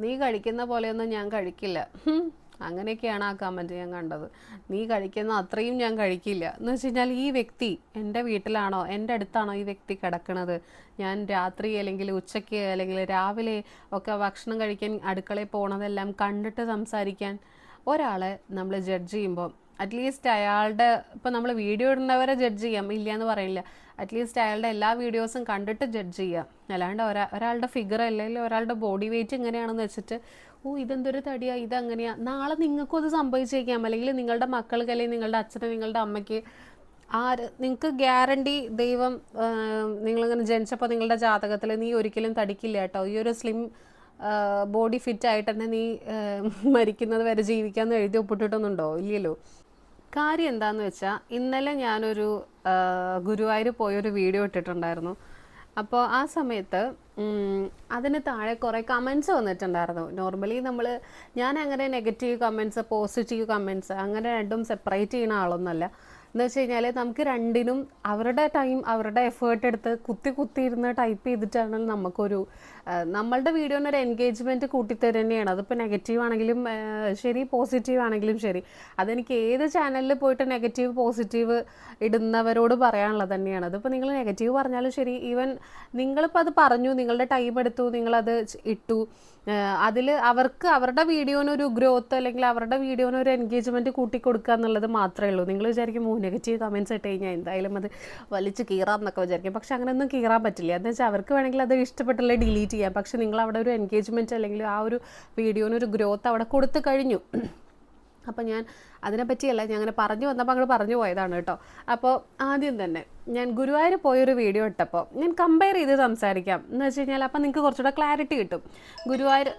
നീ കഴിക്കുന്ന പോലെയൊന്നും ഞാൻ കഴിക്കില്ല. അങ്ങനെയൊക്കെയാണ് ആ കമന്റ് ഞാൻ കണ്ടത്. നീ കഴിക്കുന്ന അത്രയും ഞാൻ കഴിക്കില്ല. എന്ന് വെച്ച് കഴിഞ്ഞാൽ ഈ വ്യക്തി എന്റെ വീട്ടിലാണോ? എന്റെ അടുത്താണോ ഈ വ്യക്തി കിടക്കുന്നത് ഞാൻ രാത്രി അല്ലെങ്കിൽ ഉച്ചയ്ക്ക് അല്ലെങ്കിൽ രാവിലെ ഒക്കെ ഭക്ഷണം കഴിക്കാൻ അടുക്കളയിൽ പോണതെല്ലാം കണ്ടിട്ട് സംസാരിക്കാൻ ഒരാളെ നമ്മൾ ജഡ്ജ് ചെയ്യുമ്പോൾ അറ്റ്ലീസ്റ്റ് അയാളുടെ ഇപ്പം നമ്മൾ വീഡിയോ ഇടുന്നവരെ ജഡ്ജ് ചെയ്യാം. ഇല്ല എന്ന് പറയില്ല അറ്റ്ലീസ്റ്റ് അയാളുടെ എല്ലാ വീഡിയോസും കണ്ടിട്ട് ജഡ്ജ് ചെയ്യാം. അല്ലാണ്ട് ഒരാ ഒരാളുടെ ഫിഗർ അല്ലെങ്കിൽ ഒരാളുടെ ബോഡി വെയിറ്റ് എങ്ങനെയാണെന്ന് വെച്ചിട്ട് ഓ ഇതെന്തൊരു തടിയാ ഇതങ്ങനെയാ. നാളെ നിങ്ങൾക്കും അത് സംഭവിച്ചേക്കാം. അല്ലെങ്കിൽ നിങ്ങളുടെ മക്കൾക്ക് അല്ലെങ്കിൽ നിങ്ങളുടെ അച്ഛന് നിങ്ങളുടെ അമ്മയ്ക്ക് ആര് നിങ്ങൾക്ക് ഗ്യാരണ്ടി ദൈവം നിങ്ങളിങ്ങനെ ജനിച്ചപ്പോൾ നിങ്ങളുടെ ജാതകത്തിൽ നീ ഒരിക്കലും തടിക്കില്ല കേട്ടോ. ഈ ഒരു സ്ലിം ബോഡി ഫിറ്റ് ആയിട്ട് തന്നെ നീ മരിക്കുന്നത് വരെ ജീവിക്കാമെന്ന് എഴുതി ഒപ്പിട്ടിട്ടൊന്നുണ്ടോ? ഇല്ലല്ലോ. കാര്യം എന്താന്ന് വെച്ചാൽ ഇന്നലെ ഞാനൊരു ഗുരുവായൂർ പോയൊരു വീഡിയോ ഇട്ടിട്ടുണ്ടായിരുന്നു. അപ്പോൾ ആ സമയത്ത് അതിന് താഴെ കുറേ കമൻസ് വന്നിട്ടുണ്ടായിരുന്നു. നോർമലി നമ്മൾ ഞാൻ അങ്ങനെ നെഗറ്റീവ് കമൻസ് പോസിറ്റീവ് കമൻസ് അങ്ങനെ രണ്ടും സെപ്പറേറ്റ് ചെയ്യുന്ന ആളൊന്നുമല്ല. എന്ന് വെച്ച് കഴിഞ്ഞാൽ നമുക്ക് രണ്ടിനും അവരുടെ ടൈം അവരുടെ എഫേർട്ട് എടുത്ത് കുത്തി കുത്തി ഇരുന്ന് ടൈപ്പ് ചെയ്തിട്ടാണ് നമുക്കൊരു നമ്മളുടെ വീഡിയോന് ഒരു എൻഗേജ്മെന്റ് കൂട്ടിത്തരുക തന്നെയാണ് അതിപ്പോൾ നെഗറ്റീവ് ആണെങ്കിലും ശരി പോസിറ്റീവ് ആണെങ്കിലും ശരി. അതെനിക്ക് ഏത് ചാനലിൽ പോയിട്ട് നെഗറ്റീവ് പോസിറ്റീവ് ഇടുന്നവരോട് പറയാനുള്ളത് തന്നെയാണ്. അതിപ്പോൾ നിങ്ങൾ നെഗറ്റീവ് പറഞ്ഞാലും ശരി ഈവൻ നിങ്ങളിപ്പോൾ അത് പറഞ്ഞു നിങ്ങളുടെ ടൈം എടുത്തു നിങ്ങളത് ഇട്ടു അതിൽ അവർക്ക് അവരുടെ വീഡിയോനൊരു ഗ്രോത്ത് അല്ലെങ്കിൽ അവരുടെ വീഡിയോനൊരു എൻഗേജ്മെന്റ് കൂട്ടിക്കൊടുക്കുക എന്നുള്ളത് മാത്രമേ ഉള്ളൂ. നിങ്ങൾ വിചാരിക്കും നെഗറ്റീവ് കമൻസ് ഇട്ട് കഴിഞ്ഞാൽ എന്തായാലും അത് വലിച്ച് കീറാം എന്നൊക്കെ വിചാരിക്കും. പക്ഷെ അങ്ങനെയൊന്നും കീറാൻ പറ്റില്ല. എന്ന് വെച്ചാൽ അവർക്ക് വേണമെങ്കിൽ അത് ഇഷ്ടപ്പെട്ടുള്ള ഡിലീറ്റ് ചെയ്യാം. പക്ഷെ നിങ്ങൾ അവിടെ ഒരു എൻഗേജ്മെന്റ് അല്ലെങ്കിൽ ആ ഒരു വീഡിയോന് ഒരു ഗ്രോത്ത് അവിടെ കൊടുത്തു കഴിഞ്ഞു. അപ്പോൾ ഞാൻ അതിനെപ്പറ്റിയല്ല ഞാൻ അങ്ങനെ പറഞ്ഞു വന്നപ്പോൾ അങ്ങോട്ട് പറഞ്ഞു പോയതാണ് കേട്ടോ. അപ്പോൾ ആദ്യം തന്നെ ഞാൻ ഗുരുവായൂർ പോയൊരു വീഡിയോ ഇട്ടപ്പോൾ ഞാൻ കമ്പയർ ചെയ്ത് സംസാരിക്കാം. എന്ന് വെച്ച് കഴിഞ്ഞാൽ അപ്പോൾ നിങ്ങൾക്ക് കുറച്ചുകൂടെ ക്ലാരിറ്റി കിട്ടും. ഗുരുവായൂർ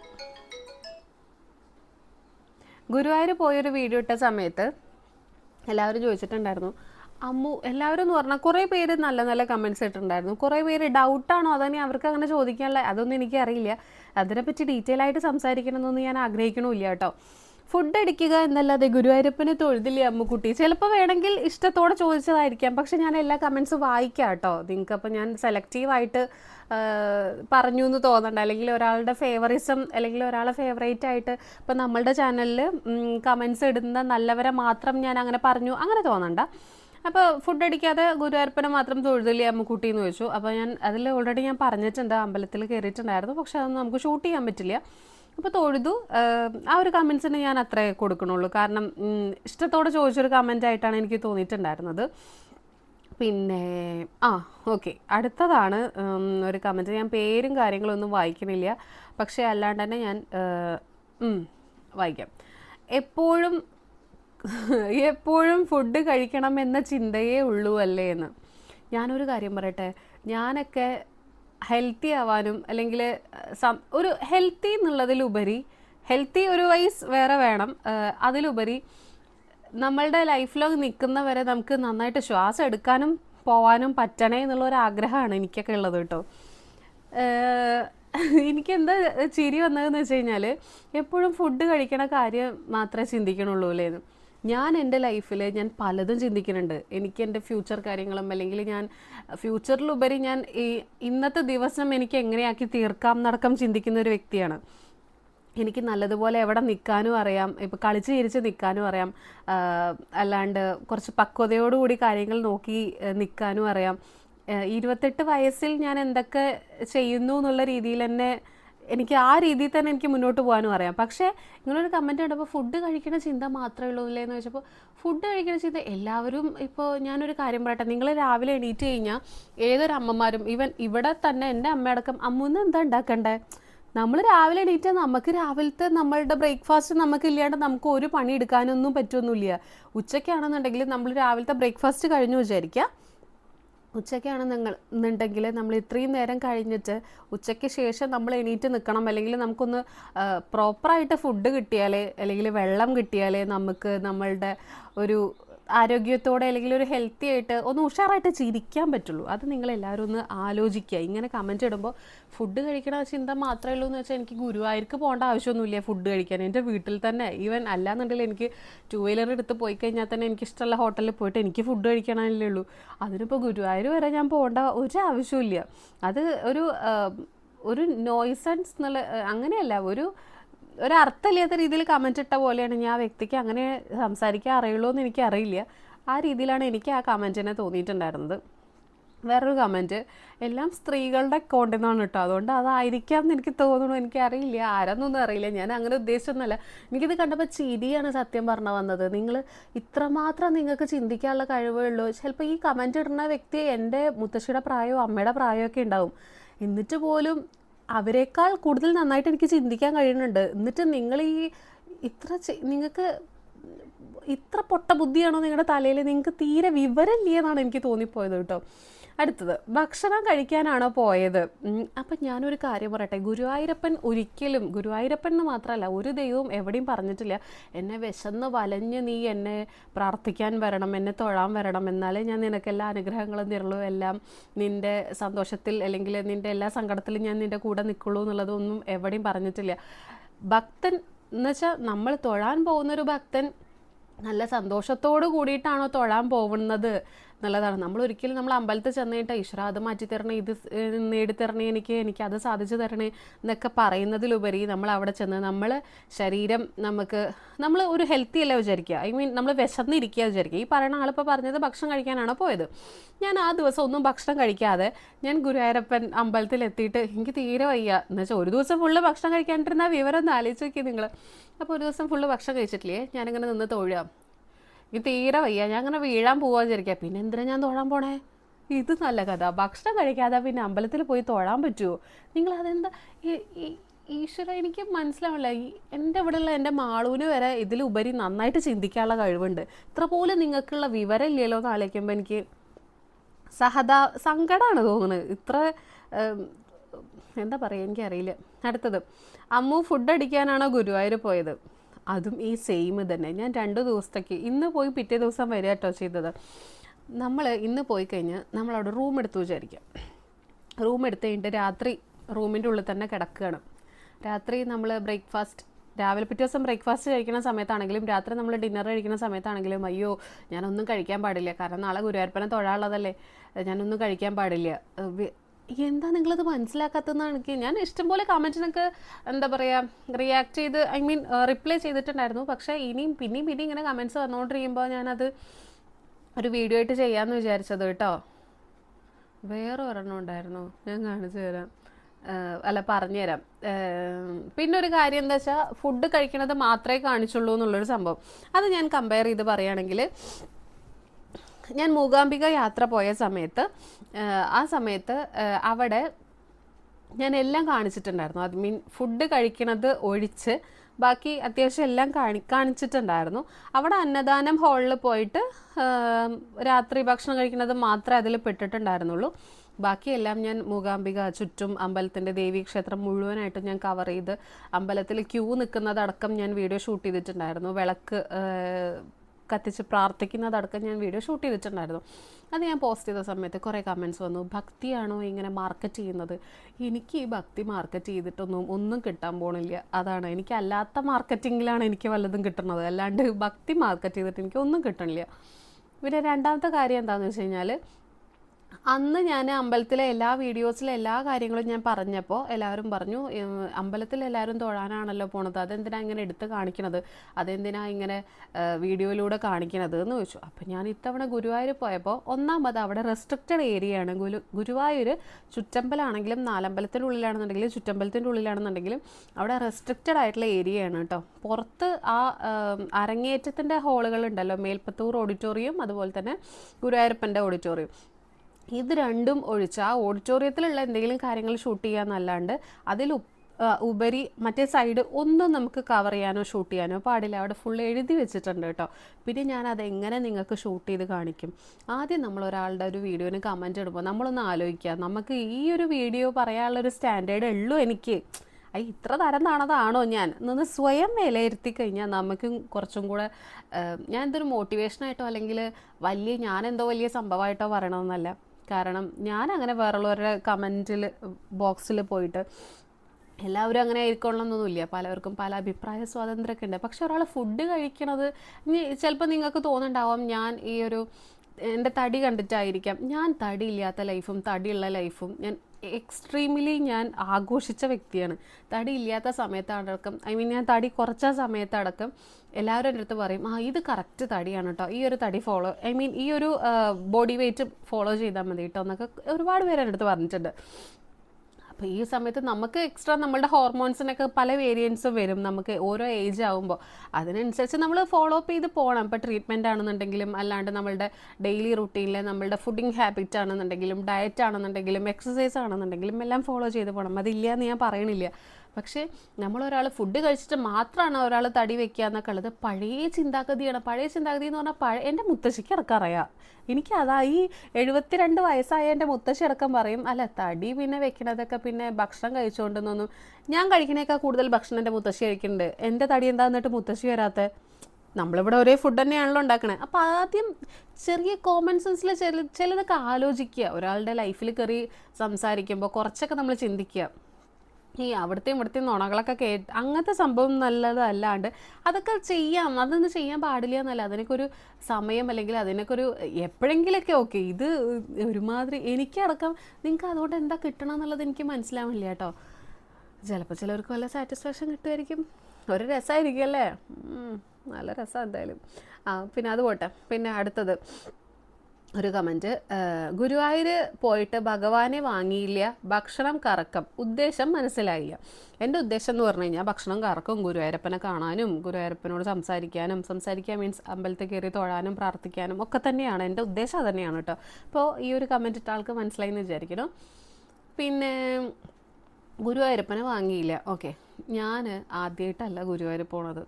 ഗുരുവായൂർ പോയൊരു വീഡിയോ ഇട്ട സമയത്ത് എല്ലാവരും ചോദിച്ചിട്ടുണ്ടായിരുന്നു അമ്മു എല്ലാവരും എന്ന് പറഞ്ഞാൽ കുറേ പേര് നല്ല നല്ല കമൻസ് ഇട്ടിട്ടുണ്ടായിരുന്നു. കുറേ പേര് ഡൗട്ടാണോ അതന്നെ അവർക്ക് അങ്ങനെ ചോദിക്കാനുള്ള അതൊന്നും എനിക്കറിയില്ല അതിനെപ്പറ്റി ഡീറ്റെയിൽ ആയിട്ട് സംസാരിക്കണമെന്നൊന്നും ഞാൻ ആഗ്രഹിക്കണമില്ല കേട്ടോ. ഫുഡ് അടിക്കുക എന്നല്ലാതെ ഗുരുവായൂരപ്പനെ തൊഴുതില്ലേ അമ്മുക്കുട്ടി ചിലപ്പോൾ വേണമെങ്കിൽ ഇഷ്ടത്തോടെ ചോദിച്ചതായിരിക്കാം. പക്ഷെ ഞാൻ എല്ലാ കമൻസും വായിക്കാം കേട്ടോ. നിങ്ങൾക്ക് അപ്പോൾ ഞാൻ സെലക്റ്റീവായിട്ട് പറഞ്ഞു എന്ന് തോന്നണ്ട. അല്ലെങ്കിൽ ഒരാളുടെ ഫേവറിസം അല്ലെങ്കിൽ ഒരാളെ ഫേവറേറ്റ് ആയിട്ട് ഇപ്പം നമ്മളുടെ ചാനലിൽ കമൻസ് ഇടുന്ന നല്ലവരെ മാത്രം ഞാൻ അങ്ങനെ പറഞ്ഞു അങ്ങനെ തോന്നണ്ട. അപ്പോൾ ഫുഡ് അടിക്കാതെ ഗുരുവായൂരപ്പന മാത്രം തൊഴുതില്ലേ അമ്മുക്കുട്ടി എന്ന് ചോദിച്ചു. അപ്പോൾ ഞാൻ അതിൽ ഓൾറെഡി ഞാൻ പറഞ്ഞിട്ടുണ്ട് അമ്പലത്തിൽ കയറിയിട്ടുണ്ടായിരുന്നു. പക്ഷെ അതൊന്നും നമുക്ക് ഷൂട്ട് ചെയ്യാൻ പറ്റില്ല. അപ്പോൾ തൊഴുതു. ആ ഒരു കമൻസിന് ഞാൻ അത്രേ കൊടുക്കണുള്ളൂ. കാരണം ഇഷ്ടത്തോടെ ചോദിച്ചൊരു കമന്റ് ആയിട്ടാണ് എനിക്ക് തോന്നിയിട്ടുണ്ടായിരുന്നത്. പിന്നെ ആ ഓക്കെ അടുത്തതാണ് ഒരു കമന്റ് ഞാൻ പേരും കാര്യങ്ങളൊന്നും വായിക്കുന്നില്ല. പക്ഷേ അല്ലാണ്ട് തന്നെ ഞാൻ വായിക്കാം. എപ്പോഴും എപ്പോഴും ഫുഡ് കഴിക്കണം എന്ന ചിന്തയേ ഉള്ളൂ അല്ലേ എന്ന്. ഞാനൊരു കാര്യം പറയട്ടെ. ഞാനൊക്കെ ഹെൽത്തി ആവാനും അല്ലെങ്കിൽ ഒരു ഹെൽത്തി എന്നുള്ളതിലുപരി ഹെൽത്തി ഒരു വൈസ് വേറെ വേണം. അതിലുപരി നമ്മളുടെ ലൈഫിലൊക്കെ നിൽക്കുന്നവരെ നമുക്ക് നന്നായിട്ട് ശ്വാസം എടുക്കാനും പോവാനും പറ്റണേ എന്നുള്ള ഒരു ആഗ്രഹമാണ് എനിക്കൊക്കെ ഉള്ളത് കേട്ടോ. ഏഹ് എനിക്കെന്താ ചിരി വന്നതെന്ന് വെച്ച് കഴിഞ്ഞാൽ എപ്പോഴും ഫുഡ് കഴിക്കണ കാര്യം മാത്രമേ ചിന്തിക്കണുള്ളൂ അല്ലേന്ന് ഞാൻ എന്റെ ലൈഫിൽ ഞാൻ പലതും ചിന്തിക്കുന്നുണ്ട്. എനിക്ക് എന്റെ ഫ്യൂച്ചർ കാര്യങ്ങളും അല്ലെങ്കിൽ ഞാൻ ഫ്യൂച്ചറിലുപരി ഞാൻ ഈ ഇന്നത്തെ ദിവസം എനിക്ക് എങ്ങനെയാക്കി തീർക്കാം എന്നടക്കം ചിന്തിക്കുന്ന ഒരു വ്യക്തിയാണ്. എനിക്ക് നല്ലതുപോലെ എവിടെ നിൽക്കാനും അറിയാം. ഇപ്പോൾ കളിച്ച് ചിരിച്ച് നിൽക്കാനും അറിയാം. അല്ലാണ്ട് കുറച്ച് പക്വതയോടുകൂടി കാര്യങ്ങൾ നോക്കി നിൽക്കാനും അറിയാം. ഇരുപത്തെട്ട് വയസ്സിൽ ഞാൻ എന്തൊക്കെ ചെയ്യുന്നു എന്നുള്ള രീതിയിൽ തന്നെ എനിക്ക് ആ രീതിയിൽ തന്നെ എനിക്ക് മുന്നോട്ട് പോകാനും അറിയാം. പക്ഷേ ഇങ്ങനൊരു കമന്റ് കണ്ടപ്പോൾ ഫുഡ് കഴിക്കുന്ന ചിന്ത മാത്രമേ ഉള്ളൂ എന്ന് വെച്ചപ്പോൾ ഫുഡ് കഴിക്കുന്ന ചിന്ത എല്ലാവരും ഇപ്പോൾ ഞാനൊരു കാര്യം പറയട്ടെ. നിങ്ങൾ രാവിലെ എണീറ്റ് കഴിഞ്ഞാൽ ഏതൊരു അമ്മമാരും ഈവൻ ഇവിടെ തന്നെ എന്റെ അമ്മയടക്കം അമ്മൂന്ന് എന്താ ഉണ്ടാക്കണ്ടേ? നമ്മൾ രാവിലെ എണീറ്റാൽ നമുക്ക് രാവിലത്തെ നമ്മളുടെ ബ്രേക്ക്ഫാസ്റ്റ് നമുക്ക് ഇല്ലാണ്ട് നമുക്ക് ഒരു പണി എടുക്കാനൊന്നും പറ്റുമൊന്നുമില്ല ഉച്ചയ്ക്കാണെന്നുണ്ടെങ്കിൽ നമ്മൾ രാവിലത്തെ ബ്രേക്ക്ഫാസ്റ്റ് കഴിഞ്ഞു വിചാരിക്കുക. ഉച്ചയ്ക്കാണ് നിങ്ങൾ എന്നുണ്ടെങ്കിൽ നമ്മൾ ഇത്രയും നേരം കഴിഞ്ഞിട്ട് ഉച്ചയ്ക്ക് ശേഷം നമ്മൾ എണീറ്റ് നിൽക്കണം. അല്ലെങ്കിൽ നമുക്കൊന്ന് പ്രോപ്പറായിട്ട് ഫുഡ് കിട്ടിയാലേ അല്ലെങ്കിൽ വെള്ളം കിട്ടിയാലേ നമുക്ക് നമ്മളുടെ ഒരു ആരോഗ്യത്തോടെ അല്ലെങ്കിൽ ഒരു ഹെൽത്തി ആയിട്ട് ഒന്ന് ഉഷാറായിട്ട് ചിരിക്കാൻ പറ്റുള്ളൂ. അത് നിങ്ങൾ എല്ലാവരും ഒന്ന് ആലോചിക്കുക. ഇങ്ങനെ കമന്റ് ഇടുമ്പോൾ ഫുഡ് കഴിക്കണ ചിന്ത മാത്രമേ ഉള്ളൂ എന്ന് വെച്ചാൽ എനിക്ക് ഗുരുവായൂർക്ക് പോകേണ്ട ആവശ്യമൊന്നുമില്ല ഫുഡ് കഴിക്കാൻ. എന്റെ വീട്ടിൽ തന്നെ ഈവൻ അല്ലാന്നുണ്ടെങ്കിൽ എനിക്ക് ടു വീലർ എടുത്ത് പോയി കഴിഞ്ഞാൽ തന്നെ എനിക്ക് ഇഷ്ടമുള്ള ഹോട്ടലിൽ പോയിട്ട് എനിക്ക് ഫുഡ് കഴിക്കണമല്ലേ ഉള്ളൂ. അതിനിപ്പോൾ ഗുരുവായൂർ വരെ ഞാൻ പോകേണ്ട ഒരു ആവശ്യമില്ല അത് ഒരു ഒരു നോയ്സൻസ് എന്നുള്ള അങ്ങനെയല്ല ഒരു ഒരു അർത്ഥമില്ലാത്ത രീതിയിൽ കമന്റ് ഇട്ട പോലെയാണ് ഞാൻ ആ വ്യക്തിക്ക് അങ്ങനെ സംസാരിക്കാൻ അറിയുള്ളൂ എന്ന് എനിക്ക് അറിയില്ല. ആ രീതിയിലാണ് എനിക്ക് ആ കമന്റിനെ തോന്നിയിട്ടുണ്ടായിരുന്നത്. വേറൊരു കമന്റ് എല്ലാം സ്ത്രീകളുടെ അക്കൗണ്ടിൽ നിന്നാണ് കേട്ടോ അതുകൊണ്ട് അതായിരിക്കാം എന്ന് എനിക്ക് തോന്നുന്നു. എനിക്കറിയില്ല ആരാന്നൊന്നും അറിയില്ല. ഞാൻ അങ്ങനെ ഉദ്ദേശിച്ചൊന്നുമല്ല. എനിക്കിത് കണ്ടപ്പോൾ ചിരിയാണ് സത്യം പറഞ്ഞു വന്നത്. നിങ്ങൾ ഇത്രമാത്രം നിങ്ങൾക്ക് ചിന്തിക്കാനുള്ള കഴിവേ ഉള്ളൂ. ചിലപ്പോൾ ഈ കമന്റ് ഇടുന്ന വ്യക്തി എന്റെ മുത്തശ്ശിയുടെ പ്രായമോ അമ്മയുടെ പ്രായമൊക്കെ ഉണ്ടാവും. എന്നിട്ട് പോലും അവരെക്കാൾ കൂടുതൽ നന്നായിട്ട് എനിക്ക് ചിന്തിക്കാൻ കഴിയുന്നുണ്ട്. എന്നിട്ട് നിങ്ങൾ ഈ ഇത്ര നിങ്ങൾക്ക് ഇത്ര പൊട്ട ബുദ്ധിയാണോ നിങ്ങളുടെ തലയിൽ? നിങ്ങൾക്ക് തീരെ വിവരമില്ല എന്നാണ് എനിക്ക് തോന്നിപ്പോയത് കേട്ടോ. അടുത്തത് ഭക്ഷണം കഴിക്കാനാണോ പോയത്? അപ്പം ഞാനൊരു കാര്യം പറയട്ടെ. ഗുരുവായൂരപ്പൻ ഒരിക്കലും ഗുരുവായൂരപ്പൻ എന്ന് മാത്രമല്ല ഒരു ദൈവവും എവിടെയും പറഞ്ഞിട്ടില്ല. എന്നെ വിശന്ന് വലഞ്ഞ് നീ എന്നെ പ്രാർത്ഥിക്കാൻ വരണം എന്നെ തൊഴാൻ വരണം എന്നാലേ ഞാൻ നിനക്ക് എല്ലാ അനുഗ്രഹങ്ങളും തരുള്ളൂ. എല്ലാം നിന്റെ സന്തോഷത്തിൽ അല്ലെങ്കിൽ നിന്റെ എല്ലാ സങ്കടത്തിലും ഞാൻ നിന്റെ കൂടെ നിൽക്കുള്ളൂ എന്നുള്ളതൊന്നും എവിടെയും പറഞ്ഞിട്ടില്ല. ഭക്തൻ എന്നുവെച്ചാൽ നമ്മൾ തൊഴാൻ പോകുന്നൊരു ഭക്തൻ നല്ല സന്തോഷത്തോട് കൂടിയിട്ടാണോ തൊഴാൻ പോകുന്നത്? എന്നുള്ളതാണ് നമ്മൾ ഒരിക്കലും നമ്മൾ അമ്പലത്തിൽ ചെന്നിട്ട് ഈശ്വര അത് മാറ്റി തരണേ ഇത് നേടിത്തരണേ എനിക്ക് എനിക്ക് അത് സാധിച്ചു തരണേ എന്നൊക്കെ പറയുന്നതിലുപരി നമ്മൾ അവിടെ ചെന്ന് നമ്മൾ ശരീരം നമുക്ക് നമ്മൾ ഒരു ഹെൽത്തി അല്ല വിചാരിക്കുക. ഐ മീൻ നമ്മൾ വിശന്നിരിക്കുക വിചാരിക്കുക. ഈ പറയുന്ന ആളിപ്പോൾ പറഞ്ഞത് ഭക്ഷണം കഴിക്കാനാണോ പോയത്? ഞാൻ ആ ദിവസം ഒന്നും ഭക്ഷണം കഴിക്കാതെ ഞാൻ ഗുരുവായൂരപ്പൻ അമ്പലത്തിൽ എത്തിയിട്ട് എനിക്ക് തീരെ വയ്യ. എന്ന് വെച്ചാൽ ഒരു ദിവസം ഫുള്ള് ഭക്ഷണം കഴിക്കാണ്ടിരുന്ന വിവരം ഒന്ന് ആലോചിച്ച് നോക്കി നിങ്ങൾ അപ്പോൾ ഒരു ദിവസം ഫുള്ള് ഭക്ഷണം കഴിച്ചിട്ടില്ലേ? ഞാനിങ്ങനെ നിന്ന് തൊഴുക. എനിക്ക് തീരെ വയ്യ. ഞാൻ അങ്ങനെ വീഴാൻ പോവാൻ വിചാരിക്കുക പിന്നെ എന്തിനാ ഞാൻ തൊഴാൻ പോണേ? ഇത് നല്ല കഥ. ഭക്ഷണം കഴിക്കാതെ പിന്നെ അമ്പലത്തിൽ പോയി തൊഴാൻ പറ്റുമോ നിങ്ങൾ അതെന്താ? ഈശ്വര എനിക്ക് മനസ്സിലാവില്ല ഈ എന്റെ ഇവിടെയുള്ള എന്റെ മാളൂന് വരെ ഇതിലുപരി നന്നായിട്ട് ചിന്തിക്കാനുള്ള കഴിവുണ്ട്. ഇത്ര പോലും നിങ്ങൾക്കുള്ള വിവരം ഇല്ലല്ലോ എന്ന് ആലോചിക്കുമ്പോൾ എനിക്ക് സഹതാ സങ്കടമാണ് തോന്നുന്നത്. ഇത്ര എന്താ പറയുക എനിക്കറിയില്ല. അടുത്തത്. അമ്മു ഫുഡ് അടിക്കാനാണോ ഗുരുവായൂർ പോയത്? അതും ഈ സെയിം തന്നെ. ഞാൻ രണ്ട് ദിവസത്തേക്ക് ഇന്ന് പോയി പിറ്റേ ദിവസം വരിക കേട്ടോ ചെയ്തത്. നമ്മൾ ഇന്ന് പോയി കഴിഞ്ഞ് നമ്മളവിടെ റൂം എടുത്തു വിചാരിക്കാം. റൂം എടുത്ത് കഴിഞ്ഞിട്ട് രാത്രി റൂമിന്റെ ഉള്ളിൽ തന്നെ കിടക്കുകയാണ്. രാത്രി നമ്മൾ ബ്രേക്ക്ഫാസ്റ്റ് രാവിലെ പിറ്റേ ദിവസം ബ്രേക്ക്ഫാസ്റ്റ് കഴിക്കുന്ന സമയത്താണെങ്കിലും രാത്രി നമ്മൾ ഡിന്നർ കഴിക്കുന്ന സമയത്താണെങ്കിലും അയ്യോ ഞാനൊന്നും കഴിക്കാൻ പാടില്ല. കാരണം നാളെ ഗുരുവായൂരപ്പനെ തൊഴാനുള്ളതല്ലേ. ഞാനൊന്നും കഴിക്കാൻ പാടില്ല. എന്താ നിങ്ങളത് മനസ്സിലാക്കാത്തതെന്നാണ് എനിക്ക് ഞാൻ ഇഷ്ടംപോലെ കമന്റിനൊക്കെ എന്താ പറയുക റിയാക്ട് ചെയ്ത് ഐ മീൻ റിപ്ലൈ ചെയ്തിട്ടുണ്ടായിരുന്നു. പക്ഷേ ഇനിയും പിന്നെയും പിന്നെയും ഇങ്ങനെ കമൻസ് വന്നുകൊണ്ടിരിക്കുമ്പോൾ ഞാനത് ഒരു വീഡിയോ ആയിട്ട് ചെയ്യാമെന്ന് വിചാരിച്ചത് കേട്ടോ. വേറെ ഒരെണ്ണം ഉണ്ടായിരുന്നു. ഞാൻ കാണിച്ചു തരാം. അല്ല പറഞ്ഞുതരാം. പിന്നെ ഒരു കാര്യം എന്താ വെച്ചാൽ ഫുഡ് കഴിക്കണത് മാത്രമേ കാണിച്ചുള്ളൂ എന്നുള്ളൊരു സംഭവം. അത് ഞാൻ കമ്പയർ ചെയ്ത് പറയുകയാണെങ്കിൽ ഞാൻ മൂകാംബിക യാത്ര പോയ സമയത്ത് ആ സമയത്ത് അവിടെ ഞാൻ എല്ലാം കാണിച്ചിട്ടുണ്ടായിരുന്നു. അത് മീൻ ഫുഡ് കഴിക്കണത് ഒഴിച്ച് ബാക്കി അത്യാവശ്യം എല്ലാം കാണി കാണിച്ചിട്ടുണ്ടായിരുന്നു. അവിടെ അന്നദാനം ഹാളിൽ പോയിട്ട് രാത്രി ഭക്ഷണം കഴിക്കുന്നത് മാത്രമേ അതിൽ പെട്ടിട്ടുണ്ടായിരുന്നുള്ളൂ. ബാക്കിയെല്ലാം ഞാൻ മൂകാംബിക ചുറ്റും അമ്പലത്തിന്റെ ദേവീക്ഷേത്രം മുഴുവനായിട്ടും ഞാൻ കവർ ചെയ്ത് അമ്പലത്തിൽ ക്യൂ നിൽക്കുന്നതടക്കം ഞാൻ വീഡിയോ ഷൂട്ട് ചെയ്തിട്ടുണ്ടായിരുന്നു. വിളക്ക് കത്തിച്ച് പ്രാർത്ഥിക്കുന്നതടക്കം ഞാൻ വീഡിയോ ഷൂട്ട് ചെയ്തിട്ടുണ്ടായിരുന്നു. അത് ഞാൻ പോസ്റ്റ് ചെയ്ത സമയത്ത് കുറേ കമൻസ് വന്നു. ഭക്തിയാണോ ഇങ്ങനെ മാർക്കറ്റ് ചെയ്യുന്നത്? എനിക്ക് ഈ ഭക്തി മാർക്കറ്റ് ചെയ്തിട്ടൊന്നും ഒന്നും കിട്ടാൻ പോണില്ല. അതാണ്. എനിക്ക് അല്ലാത്ത മാർക്കറ്റിങ്ങിലാണ് എനിക്ക് വല്ലതും കിട്ടുന്നത് അല്ലാണ്ട് ഭക്തി മാർക്കറ്റ് ചെയ്തിട്ട് എനിക്ക് ഒന്നും കിട്ടണില്ല. പിന്നെ രണ്ടാമത്തെ കാര്യം എന്താണെന്ന് വെച്ച് കഴിഞ്ഞാൽ അന്ന് ഞാൻ അമ്പലത്തിലെ എല്ലാ വീഡിയോസിലെ എല്ലാ കാര്യങ്ങളും ഞാൻ പറഞ്ഞപ്പോൾ എല്ലാവരും പറഞ്ഞു അമ്പലത്തിൽ എല്ലാവരും തൊഴാനാണല്ലോ പോണത്. അതെന്തിനാ ഇങ്ങനെ എടുത്ത് കാണിക്കണത്? അതെന്തിനാ ഇങ്ങനെ വീഡിയോയിലൂടെ കാണിക്കണത്? എന്ന് ചോദിച്ചു. അപ്പം ഞാൻ ഇത്തവണ ഗുരുവായൂർ പോയപ്പോൾ ഒന്നാമത് അവിടെ റെസ്ട്രിക്റ്റഡ് ഏരിയയാണ്. ഗുരു ഗുരുവായൂർ ചുറ്റമ്പലാണെങ്കിലും നാലമ്പലത്തിന്റെ ഉള്ളിലാണെന്നുണ്ടെങ്കിലും ചുറ്റമ്പലത്തിന്റെ ഉള്ളിലാണെന്നുണ്ടെങ്കിലും അവിടെ റെസ്ട്രിക്റ്റഡ് ആയിട്ടുള്ള ഏരിയയാണ് കേട്ടോ. പുറത്ത് ആം, അരങ്ങേറ്റത്തിന്റെ ഹാളുകളുണ്ടല്ലോ മേൽപ്പത്തൂർ ഓഡിറ്റോറിയം അതുപോലെ തന്നെ ഗുരുവായൂരപ്പന്റെ ഓഡിറ്റോറിയം ഇത് രണ്ടും ഒഴിച്ച് ആ ഓഡിറ്റോറിയത്തിലുള്ള എന്തെങ്കിലും കാര്യങ്ങൾ ഷൂട്ട് ചെയ്യാന്നല്ലാണ്ട് അതിൽ ഉപരി മറ്റേ സൈഡ് ഒന്നും നമുക്ക് കവർ ചെയ്യാനോ ഷൂട്ട് ചെയ്യാനോ പാടില്ല. അവിടെ ഫുൾ എഴുതി വെച്ചിട്ടുണ്ട് കേട്ടോ. പിന്നെ ഞാൻ അത് എങ്ങനെ നിങ്ങൾക്ക് ഷൂട്ട് ചെയ്ത് കാണിക്കും? ആദ്യം നമ്മൾ ഒരാളുടെ ഒരു വീഡിയോന് കമന്റ് ഇടുമ്പോൾ നമ്മളൊന്ന് ആലോചിക്കുക. നമുക്ക് ഈ ഒരു വീഡിയോ പറയാനുള്ളൊരു സ്റ്റാൻഡേർഡ് ഉള്ളൂ എനിക്ക്. ഐ ഇത്ര തരം താണതാണോ ഞാൻ? എന്നൊന്ന് സ്വയം വിലയിരുത്തി കഴിഞ്ഞാൽ നമുക്ക് കുറച്ചും കൂടെ ഞാൻ ഇതൊരു മോട്ടിവേഷനായിട്ടോ അല്ലെങ്കിൽ വലിയ ഞാൻ എന്തോ വലിയ സംഭവമായിട്ടോ പറയണമെന്നല്ല. കാരണം ഞാൻ അങ്ങനെ വേറുള്ളവരുടെ കമന്റിൽ ബോക്സിൽ പോയിട്ട് എല്ലാവരും അങ്ങനെ ആയിരിക്കണമെന്നൊന്നുമില്ല പലവർക്കും പല അഭിപ്രായ സ്വാതന്ത്ര്യമൊക്കെ ഉണ്ട്. പക്ഷെ ഒരാൾ ഫുഡ് കഴിക്കണത് ചിലപ്പോൾ നിങ്ങൾക്ക് തോന്നുന്നുണ്ടാവാം ഞാൻ ഈ ഒരു എന്റെ തടി കണ്ടിട്ടായിരിക്കാം. ഞാൻ തടിയില്ലാത്ത ലൈഫും തടിയുള്ള ലൈഫും. ഞാൻ എക്സ്ട്രീംലി ഞാൻ ആഘോഷിച്ച വ്യക്തിയാണ്. തടി ഇല്ലാത്ത സമയത്തടക്കം ഐ മീൻ ഞാൻ തടി കുറച്ച സമയത്തടക്കം എല്ലാവരും എന്റെ അടുത്ത് പറയും ആ ഇത് കറക്റ്റ് തടിയാണ് കേട്ടോ ഈ ഒരു തടി ഫോളോ ഐ മീൻ ഈ ഒരു ബോഡി വെയിറ്റ് ഫോളോ ചെയ്താൽ മതി കേട്ടോ എന്നൊക്കെ ഒരുപാട് പേര് എന്റെ അടുത്ത് പറഞ്ഞിട്ടുണ്ട്. അപ്പോൾ ഈ സമയത്ത് നമുക്ക് എക്സ്ട്രാ നമ്മളുടെ ഹോർമോൺസിനൊക്കെ പല വേരിയൻസും വരും. നമുക്ക് ഓരോ ഏജ് ആകുമ്പോൾ അതിനനുസരിച്ച് നമ്മൾ ഫോളോ അപ്പ് ചെയ്ത് പോകണം ഇപ്പോൾ ട്രീറ്റ്മെന്റ് ആണെന്നുണ്ടെങ്കിലും അല്ലാണ്ട് നമ്മളുടെ ഡെയിലി റുട്ടീനിലെ നമ്മളുടെ ഫുഡിങ് ഹാബിറ്റ് ആണെന്നുണ്ടെങ്കിലും ഡയറ്റ് ആണെന്നുണ്ടെങ്കിലും എക്സസൈസ് ആണെന്നുണ്ടെങ്കിലും എല്ലാം ഫോളോ ചെയ്ത് പോകണം അതില്ല എന്ന് ഞാൻ പറയണില്ല. പക്ഷേ നമ്മളൊരാൾ ഫുഡ് കഴിച്ചിട്ട് മാത്രമാണ് ഒരാൾ തടി വെക്കുക എന്നൊക്കെ ഉള്ളത്. പഴയ ചിന്താഗതിയാണ്. പഴയ ചിന്താഗതി എന്ന് പറഞ്ഞാൽ പഴയ എന്റെ മുത്തശ്ശിക്ക് ഇറക്കറിയാം എനിക്ക് അതാ ഈ എഴുപത്തിരണ്ട് വയസ്സായ എന്റെ മുത്തശ്ശി അടക്കം പറയും അല്ല തടി പിന്നെ വെക്കണതൊക്കെ പിന്നെ ഭക്ഷണം കഴിച്ചുകൊണ്ടെന്നൊന്നും ഞാൻ കഴിക്കണേക്കാൾ കൂടുതൽ ഭക്ഷണം എന്റെ മുത്തശ്ശി കഴിക്കുന്നുണ്ട് എന്റെ തടി എന്താ എന്നിട്ട് മുത്തശ്ശി വരാത്ത? നമ്മളിവിടെ ഒരേ ഫുഡ് തന്നെയാണല്ലോ ഉണ്ടാക്കണേ. അപ്പോൾ ആദ്യം ചെറിയ കോമൺ സെൻസിൽ ചില ചിലതൊക്കെ ആലോചിക്കുക ഒരാളുടെ ലൈഫിൽ കയറി സംസാരിക്കുമ്പോൾ കുറച്ചൊക്കെ നമ്മൾ ചിന്തിക്കുക ഈ അവിടുത്തെയും ഇവിടുത്തെയും നുണകളൊക്കെ കേ അങ്ങനത്തെ സംഭവം നല്ലതല്ലാണ്ട് അതൊക്കെ ചെയ്യാം. അതൊന്നും ചെയ്യാൻ പാടില്ല എന്നല്ല. അതിനൊക്കെ ഒരു സമയം അല്ലെങ്കിൽ അതിനൊക്കെ ഒരു എപ്പോഴെങ്കിലൊക്കെ ഓക്കെ. ഇത് ഒരുമാതിരി എനിക്കടക്കം നിങ്ങൾക്ക് അതുകൊണ്ട് എന്താ കിട്ടണം എന്നുള്ളത് എനിക്ക് മനസ്സിലാവില്ല കേട്ടോ. ചിലപ്പോൾ ചിലർക്ക് വല്ല സാറ്റിസ്ഫാക്ഷൻ കിട്ടുമായിരിക്കും. ഒരു രസമായിരിക്കും അല്ലേ? നല്ല രസം എന്തായാലും. ആ പിന്നെ അത് പോട്ടെ. പിന്നെ അടുത്തത്. ഒരു കമന്റ് ഗുരുവായൂർ പോയിട്ട് ഭഗവാനെ വാങ്ങിയില്ല ഭക്ഷണം കറക്കം. ഉദ്ദേശം മനസ്സിലായില്ല. എന്റെ ഉദ്ദേശം എന്ന് പറഞ്ഞു കഴിഞ്ഞാൽ ഭക്ഷണം കറക്കും ഗുരുവായൂരപ്പനെ കാണാനും ഗുരുവായൂരപ്പനോട് സംസാരിക്കാനും സംസാരിക്കാൻ മീൻസ് അമ്പലത്തിൽ കയറി തൊഴാനും പ്രാർത്ഥിക്കാനും ഒക്കെ തന്നെയാണ്. എന്റെ ഉദ്ദേശം തന്നെയാണ് കേട്ടോ. അപ്പോൾ ഈ ഒരു കമന്റ് ഇട്ട ആൾക്ക് മനസ്സിലായി എന്ന് വിചാരിക്കുന്നു. പിന്നെ ഗുരുവായൂരപ്പനെ വാങ്ങിയില്ല. ഓക്കെ ഞാൻ ആദ്യമായിട്ടല്ല ഗുരുവായൂർ പോണത്.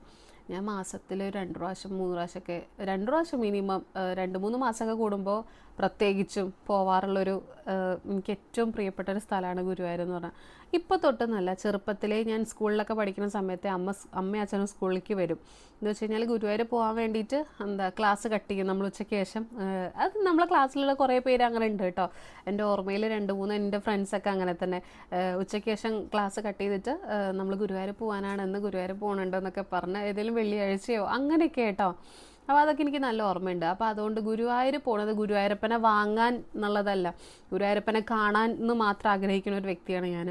ഞാൻ മാസത്തിൽ രണ്ട് പ്രാവശ്യം മൂന്ന് പ്രാവശ്യമൊക്കെ രണ്ട് പ്രാവശ്യം മിനിമം രണ്ട് മൂന്ന് മാസമൊക്കെ കൂടുമ്പോൾ പ്രത്യേകിച്ചും പോവാറുള്ളൊരു എനിക്ക് ഏറ്റവും പ്രിയപ്പെട്ട ഒരു സ്ഥലമാണ് ഗുരുവായൂർ എന്ന് പറഞ്ഞാൽ. ഇപ്പോൾ തൊട്ടൊന്നല്ല. ചെറുപ്പത്തിലേ ഞാൻ സ്കൂളിലൊക്കെ പഠിക്കുന്ന സമയത്ത് അമ്മ അമ്മ അച്ഛനും സ്കൂളിലേക്ക് വരും. എന്ന് വെച്ച് കഴിഞ്ഞാൽ ഗുരുവായൂർ പോകാൻ വേണ്ടിയിട്ട് എന്താ ക്ലാസ് കട്ട് ചെയ്യും നമ്മൾ ഉച്ചയ്ക്ക് ശേഷം. അത് നമ്മളെ ക്ലാസ്സിലുള്ള കുറേ പേര് അങ്ങനെ ഉണ്ട് കേട്ടോ. എന്റെ ഓർമ്മയിൽ രണ്ട് മൂന്ന് എന്റെ ഫ്രണ്ട്സൊക്കെ അങ്ങനെ തന്നെ. ഉച്ചയ്ക്ക് ശേഷം ക്ലാസ് കട്ട് ചെയ്തിട്ട് നമ്മൾ ഗുരുവായൂർ പോകാനാണ് എന്ന് ഗുരുവായൂർ പോകണുണ്ട് എന്നൊക്കെ പറഞ്ഞ് ഏതെങ്കിലും വെള്ളിയാഴ്ചയോ അങ്ങനെയൊക്കെ കേട്ടോ. അപ്പോൾ അതൊക്കെ എനിക്ക് നല്ല ഓർമ്മയുണ്ട്. അപ്പോൾ അതുകൊണ്ട് ഗുരുവായൂർ പോണത് ഗുരുവായൂരപ്പനെ വാങ്ങാൻ എന്നുള്ളതല്ല. ഗുരുവായൂരപ്പനെ കാണാൻ എന്ന് മാത്രം ആഗ്രഹിക്കുന്ന ഒരു വ്യക്തിയാണ് ഞാൻ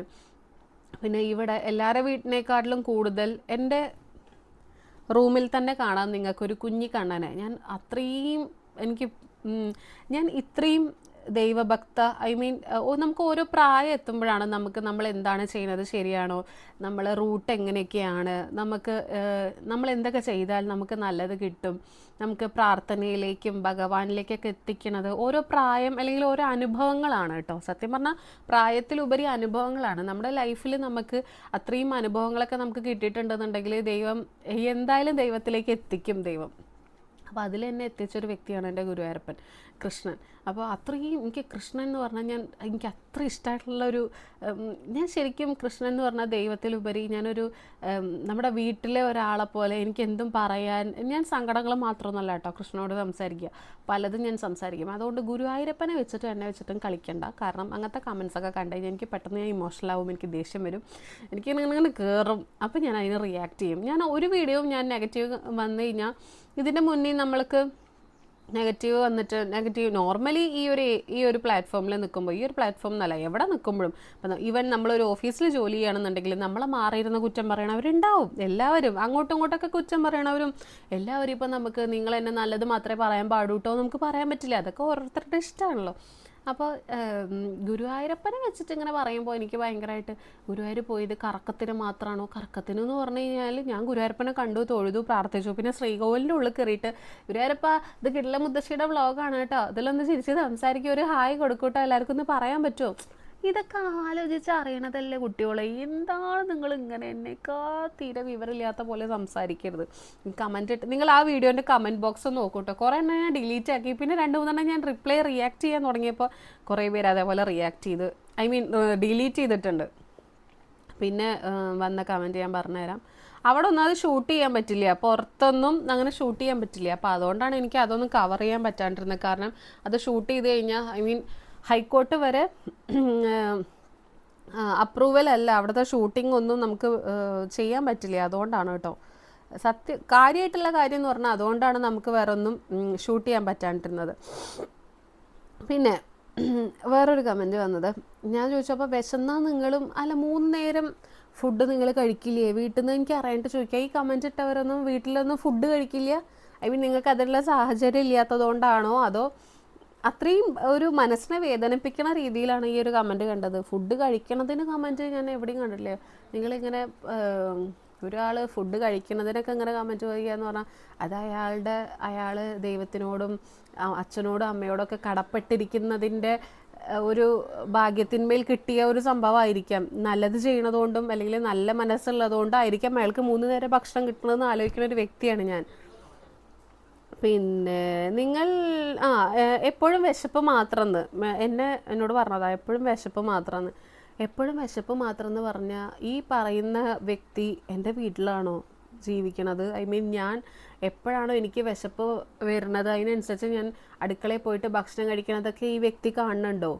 പിന്നെ ഇവിടെ എല്ലാവരുടെ വീട്ടിനേക്കാട്ടിലും കൂടുതൽ എന്റെ റൂമിൽ തന്നെ കാണാം നിങ്ങൾക്കൊരു കുഞ്ഞി കണ്ണനെ. ഞാൻ അത്രയും എനിക്ക് ഞാൻ ഇത്രയും ദൈവഭക്ത ഐ മീൻ നമുക്ക് ഓരോ പ്രായം എത്തുമ്പോഴാണ് നമുക്ക് നമ്മൾ എന്താണ് ചെയ്യുന്നത് ശരിയാണോ? നമ്മൾ റൂട്ട് എങ്ങനെയൊക്കെയാണ്? നമുക്ക് നമ്മൾ എന്തൊക്കെ ചെയ്താൽ നമുക്ക് നല്ലത് കിട്ടും? നമുക്ക് പ്രാർത്ഥനയിലേക്കും ഭഗവാനിലേക്കൊക്കെ എത്തിക്കുന്നത് ഓരോ പ്രായം അല്ലെങ്കിൽ ഓരോ അനുഭവങ്ങളാണ് കേട്ടോ. സത്യം പറഞ്ഞാൽ പ്രായത്തിലുപരി അനുഭവങ്ങളാണ്. നമ്മുടെ ലൈഫിൽ നമുക്ക് അത്രയും അനുഭവങ്ങളൊക്കെ നമുക്ക് കിട്ടിയിട്ടുണ്ടെന്നുണ്ടെങ്കിൽ ദൈവം എന്തായാലും ദൈവത്തിലേക്ക് എത്തിക്കും ദൈവം. അപ്പോൾ അതിൽ എന്നെ എത്തിച്ചൊരു വ്യക്തിയാണ് എന്റെ ഗുരുവായൂരപ്പൻ. കൃഷ്ണൻ. അപ്പോൾ അത്രയും എനിക്ക് കൃഷ്ണൻ എന്ന് പറഞ്ഞാൽ ഞാൻ എനിക്ക് അത്ര ഇഷ്ടമായിട്ടുള്ള ഒരു ഞാൻ ശരിക്കും കൃഷ്ണൻ എന്ന് പറഞ്ഞാൽ ദൈവത്തിലുപരി ഞാനൊരു നമ്മുടെ വീട്ടിലെ ഒരാളെ പോലെ എനിക്ക് എന്തും പറയാൻ ഞാൻ സങ്കടങ്ങൾ മാത്രമൊന്നുമല്ല കേട്ടോ കൃഷ്ണനോട് സംസാരിക്കുക. പലതും ഞാൻ സംസാരിക്കും. അതുകൊണ്ട് ഗുരുവായൂരപ്പനെ വെച്ചിട്ടും എന്നെ വെച്ചിട്ടും കളിക്കണ്ട. കാരണം അങ്ങനത്തെ കമൻസ് ഒക്കെ കണ്ടു കഴിഞ്ഞാൽ എനിക്ക് പെട്ടെന്ന് ഞാൻ ഇമോഷണൽ ആവും എനിക്ക് ദേഷ്യം വരും. എനിക്ക് ഇങ്ങനെ കയറും അപ്പോൾ ഞാൻ അതിന് റിയാക്ട് ചെയ്യും. ഞാൻ ഒരു വീഡിയോ ഞാൻ നെഗറ്റീവ് വന്നു കഴിഞ്ഞാൽ ഇതിന്റെ മുന്നേ നമ്മൾക്ക് നെഗറ്റീവ് വന്നിട്ട് നെഗറ്റീവ് നോർമലി ഈ ഒരു ഈ ഒരു പ്ലാറ്റ്ഫോമിൽ നിൽക്കുമ്പോൾ ഈ ഒരു പ്ലാറ്റ്ഫോം എന്നല്ല എവിടെ നിൽക്കുമ്പോഴും ഇപ്പം ഈവൻ നമ്മളൊരു ഓഫീസിൽ ജോലി ചെയ്യണമെന്നുണ്ടെങ്കിൽ നമ്മളെ മാറിയിരുന്ന കുറ്റം പറയണവരുണ്ടാവും എല്ലാവരും. അങ്ങോട്ടും ഇങ്ങോട്ടൊക്കെ കുറ്റം പറയണവരും. എല്ലാവരും ഇപ്പം നമുക്ക് നിങ്ങൾ എന്നെ നല്ലത് മാത്രമേ പറയാൻ പാടൂട്ടോ നമുക്ക് പറയാൻ പറ്റില്ല. അതൊക്കെ ഓരോരുത്തരുടെ ഇഷ്ടമാണല്ലോ അപ്പോൾ ഗുരുവായൂരപ്പനെ വെച്ചിട്ട് ഇങ്ങനെ പറയുമ്പോൾ എനിക്ക് ഭയങ്കരമായിട്ട് ഗുരുവായൂർ പോയത് കറക്കത്തിന് മാത്രമാണോ കറക്കത്തിന് എന്ന് പറഞ്ഞു കഴിഞ്ഞാൽ ഞാൻ ഗുരുവായൂരപ്പനെ കണ്ടു തൊഴുതു പ്രാർത്ഥിച്ചു. പിന്നെ ശ്രീകോവിലിന്റെ ഉള്ളിൽ കയറിയിട്ട് ഗുരുവായൂരപ്പ ഇത് കിടില മുത്തശ്ശിയുടെ വ്ളോഗാണ് കേട്ടോ. അതിലൊന്ന് ചിരിച്ച് സംസാരിക്കുക ഒരു ഹായ് കൊടുക്കൂട്ടോ. എല്ലാവർക്കും ഒന്ന് പറയാൻ പറ്റുമോ ഇതൊക്കെ ആലോചിച്ച് അറിയണതല്ലേ കുട്ടികളെ? എന്താണ് നിങ്ങൾ ഇങ്ങനെ എന്നെക്കാ തീരെ വിവരമില്ലാത്ത പോലെ സംസാരിക്കരുത്. കമന്റ് ഇട്ട് നിങ്ങൾ ആ വീഡിയോന്റെ കമന്റ് ബോക്സ് നോക്കൂട്ടോ. കുറേ എണ്ണം ഞാൻ ഡിലീറ്റ് ആക്കി. പിന്നെ രണ്ട് മൂന്നെണ്ണം ഞാൻ റിപ്ലൈ റിയാക്ട് ചെയ്യാൻ തുടങ്ങിയപ്പോൾ കുറേ പേര് അതേപോലെ റിയാക്ട് ചെയ്ത് ഐ മീൻ ഡിലീറ്റ് ചെയ്തിട്ടുണ്ട്. പിന്നെ വന്ന കമന്റ് ഞാൻ പറഞ്ഞുതരാം. അവിടെ ഒന്നും അത് ഷൂട്ട് ചെയ്യാൻ പറ്റില്ല. പുറത്തൊന്നും അങ്ങനെ ഷൂട്ട് ചെയ്യാൻ പറ്റില്ല. അപ്പോൾ അതുകൊണ്ടാണ് എനിക്ക് അതൊന്നും കവർ ചെയ്യാൻ പറ്റാണ്ടിരുന്നത്. കാരണം അത് ഷൂട്ട് ചെയ്ത് കഴിഞ്ഞാൽ ഐ മീൻ ഹൈക്കോർട്ട് വരെ അപ്രൂവൽ അല്ല. അവിടുത്തെ ഷൂട്ടിംഗ് ഒന്നും നമുക്ക് ചെയ്യാൻ പറ്റില്ല. അതുകൊണ്ടാണ് കേട്ടോ. സത്യ കാര്യമായിട്ടുള്ള കാര്യം എന്ന് പറഞ്ഞാൽ അതുകൊണ്ടാണ് നമുക്ക് വേറെ ഒന്നും ഷൂട്ട് ചെയ്യാൻ പറ്റാണ്ടിരുന്നത്. പിന്നെ വേറൊരു കമന്റ് വന്നത്. ഞാൻ ചോദിച്ചപ്പോൾ വിശന്നാൽ നിങ്ങളും അല്ല മൂന്ന് നേരം ഫുഡ് നിങ്ങൾ കഴിക്കില്ലേ? വീട്ടിൽ നിന്ന് എനിക്ക് അറിയാണ്ട് ചോദിക്കാം. ഈ കമന്റ് ഇട്ടവരൊന്നും വീട്ടിലൊന്നും ഫുഡ് കഴിക്കില്ല? ഐ മീൻ നിങ്ങൾക്ക് അതിനുള്ള സാഹചര്യം ഇല്ലാത്തതുകൊണ്ടാണോ? അതോ അത്രയും ഒരു മനസ്സിനെ വേദനിപ്പിക്കുന്ന രീതിയിലാണ് ഈ ഒരു കമന്റ് കണ്ടത്. ഫുഡ് കഴിക്കണതിന് കമന്റ് ഞാൻ എവിടെയും കണ്ടില്ലേ നിങ്ങളിങ്ങനെ ഒരാൾ ഫുഡ് കഴിക്കുന്നതിനൊക്കെ ഇങ്ങനെ കമന്റ് പറയുക എന്ന് പറഞ്ഞാൽ അത് അയാളുടെ അയാൾ ദൈവത്തിനോടും അച്ഛനോടും അമ്മയോടൊക്കെ കടപ്പെട്ടിരിക്കുന്നതിന്റെ ഒരു ഭാഗ്യത്തിന്മേൽ കിട്ടിയ ഒരു സംഭവമായിരിക്കാം. നല്ലത് ചെയ്യണതുകൊണ്ടും അല്ലെങ്കിൽ നല്ല മനസ്സുള്ളതുകൊണ്ടായിരിക്കാം അയാൾക്ക് മൂന്ന് നേരം ഭക്ഷണം കിട്ടണമെന്ന് ആലോചിക്കുന്ന ഒരു വ്യക്തിയാണ് ഞാൻ. പിന്നെ നിങ്ങൾ ആ എപ്പോഴും വിശപ്പ് മാത്രമെന്ന് എന്നെ എന്നോട് പറഞ്ഞതാ എപ്പോഴും വിശപ്പ് മാത്രമെന്ന് എപ്പോഴും വിശപ്പ് മാത്രം എന്ന് പറഞ്ഞാൽ ഈ പറയുന്ന വ്യക്തി എന്റെ വീട്ടിലാണോ ജീവിക്കണത്? ഐ മീൻ ഞാൻ എപ്പോഴാണോ എനിക്ക് വിശപ്പ് വരുന്നത്? അതിനനുസരിച്ച് ഞാൻ അടുക്കളയിൽ പോയിട്ട് ഭക്ഷണം കഴിക്കണതൊക്കെ ഈ വ്യക്തി കാണുന്നുണ്ടോ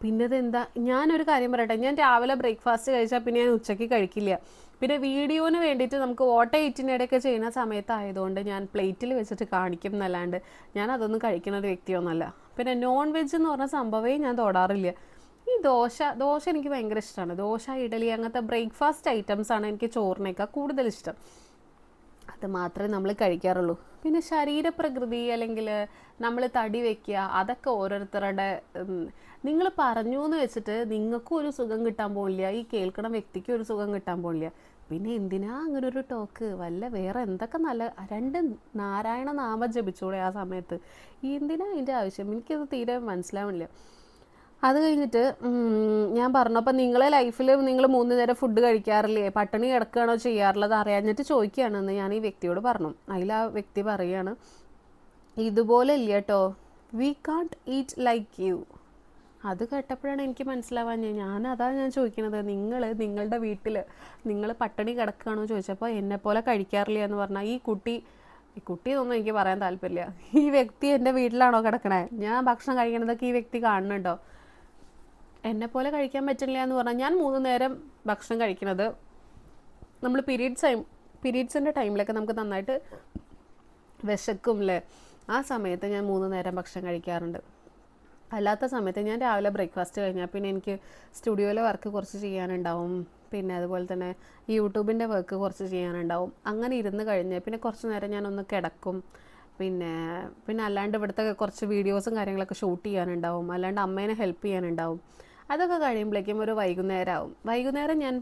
പിന്നെ ഇതെന്താ ഞാനൊരു കാര്യം പറയട്ടെ ഞാൻ രാവിലെ ബ്രേക്ക്ഫാസ്റ്റ് കഴിച്ചാൽ പിന്നെ ഞാൻ ഉച്ചയ്ക്ക് കഴിക്കില്ല. പിന്നെ വീഡിയോന് വേണ്ടിയിട്ട് നമുക്ക് ഓട്ട ഇറ്റിനിടയ്ക്ക് ചെയ്യുന്ന സമയത്തായതുകൊണ്ട് ഞാൻ പ്ലേറ്റിൽ വെച്ചിട്ട് കാണിക്കും എന്നല്ലാണ്ട് ഞാൻ അതൊന്നും കഴിക്കുന്ന ഒരു വ്യക്തിയൊന്നുമല്ല. പിന്നെ നോൺ വെജ് എന്ന് പറഞ്ഞ സംഭവമേ ഞാൻ തൊടാറില്ല. ഈ ദോശ ദോശ എനിക്ക് ഭയങ്കര ഇഷ്ടമാണ്. ദോശ ഇഡലി അങ്ങനത്തെ ബ്രേക്ക്ഫാസ്റ്റ് ഐറ്റംസ് ആണ് എനിക്ക് ചോറിനേക്കാൾ കൂടുതൽ ഇഷ്ടം. അത് മാത്രമേ നമ്മൾ കഴിക്കാറുള്ളൂ. പിന്നെ ശരീരപ്രകൃതി അല്ലെങ്കിൽ നമ്മൾ തടി വെക്കുക അതൊക്കെ ഓരോരുത്തരുടെ നിങ്ങൾ പറഞ്ഞു എന്ന് വെച്ചിട്ട് നിങ്ങൾക്കും ഒരു സുഖം കിട്ടാൻ പോകില്ല ഈ കേൾക്കണ വ്യക്തിക്കും ഒരു സുഖം കിട്ടാൻ പോകില്ല പിന്നെ എന്തിനാ അങ്ങനെ ഒരു ടോക്ക്? വല്ല വേറെ എന്തൊക്കെ നല്ല രണ്ട് നാരായണ നാമം ജപിച്ചൂടെ ആ സമയത്ത്. എന്തിനാ അതിന്റെ ആവശ്യം? എനിക്കത് തീരെ മനസ്സിലാവണില്ല. അത് കഴിഞ്ഞിട്ട് ഞാൻ പറഞ്ഞു അപ്പം നിങ്ങളെ ലൈഫിൽ നിങ്ങൾ മൂന്ന് നേരം ഫുഡ് കഴിക്കാറില്ലേ? പട്ടിണി കിടക്കുകയാണോ ചെയ്യാറുള്ളത്? അറിയാഞ്ഞിട്ട് ചോദിക്കുകയാണെന്ന് ഞാൻ ഈ വ്യക്തിയോട് പറഞ്ഞു. അതിൽ ആ വ്യക്തി പറയുകയാണ് ഇതുപോലെ ഇല്ല കേട്ടോ വി കാണ്ട് ഈറ്റ് ലൈക്ക് യു അത് കേട്ടപ്പോഴാണ് എനിക്ക് മനസ്സിലാവാൻ ഞാൻ അതാണ് ഞാൻ ചോദിക്കുന്നത് നിങ്ങൾ നിങ്ങളുടെ വീട്ടിൽ നിങ്ങൾ പട്ടിണി കിടക്കുകയാണോ? ചോദിച്ചപ്പോൾ എന്നെപ്പോലെ കഴിക്കാറില്ല എന്ന് പറഞ്ഞാൽ ഈ കുട്ടി ഈ കുട്ടി ഒന്നും എനിക്ക് പറയാൻ താല്പര്യമില്ല. ഈ വ്യക്തി എന്റെ വീട്ടിലാണോ കിടക്കണേ? ഞാൻ ഭക്ഷണം കഴിക്കണതൊക്കെ ഈ വ്യക്തി കാണുന്നുണ്ടോ? എന്നെ പോലെ കഴിക്കാൻ പറ്റില്ല എന്ന് പറഞ്ഞാൽ ഞാൻ മൂന്ന് നേരം ഭക്ഷണം കഴിക്കുന്നത് നമ്മൾ പീരീഡ്സ് ടൈം പീരീഡ്സിന്റെ ടൈമിലൊക്കെ നമുക്ക് നന്നായിട്ട് വിശക്കും അല്ലേ ആ സമയത്ത് ഞാൻ മൂന്ന് നേരം ഭക്ഷണം കഴിക്കാറുണ്ട്. അല്ലാത്ത സമയത്ത് ഞാൻ രാവിലെ ബ്രേക്ക്ഫാസ്റ്റ് കഴിഞ്ഞാൽ പിന്നെ എനിക്ക് സ്റ്റുഡിയോയിലെ വർക്ക് കുറച്ച് ചെയ്യാനുണ്ടാവും. പിന്നെ അതുപോലെ തന്നെ യൂട്യൂബിന്റെ വർക്ക് കുറച്ച് ചെയ്യാനുണ്ടാവും. അങ്ങനെ ഇരുന്ന് കഴിഞ്ഞ് പിന്നെ കുറച്ച് നേരം ഞാനൊന്ന് കിടക്കും. പിന്നെ പിന്നെ അല്ലാണ്ട് ഇവിടുത്തെ കുറച്ച് വീഡിയോസും കാര്യങ്ങളൊക്കെ ഷൂട്ട് ചെയ്യാനുണ്ടാവും. അല്ലാണ്ട് അമ്മേനെ ഹെൽപ്പ് ചെയ്യാനുണ്ടാവും. അതൊക്കെ കഴിയുമ്പോഴേക്കും ഒരു വൈകുന്നേരം ആവും വൈകുന്നേരം ഞാൻ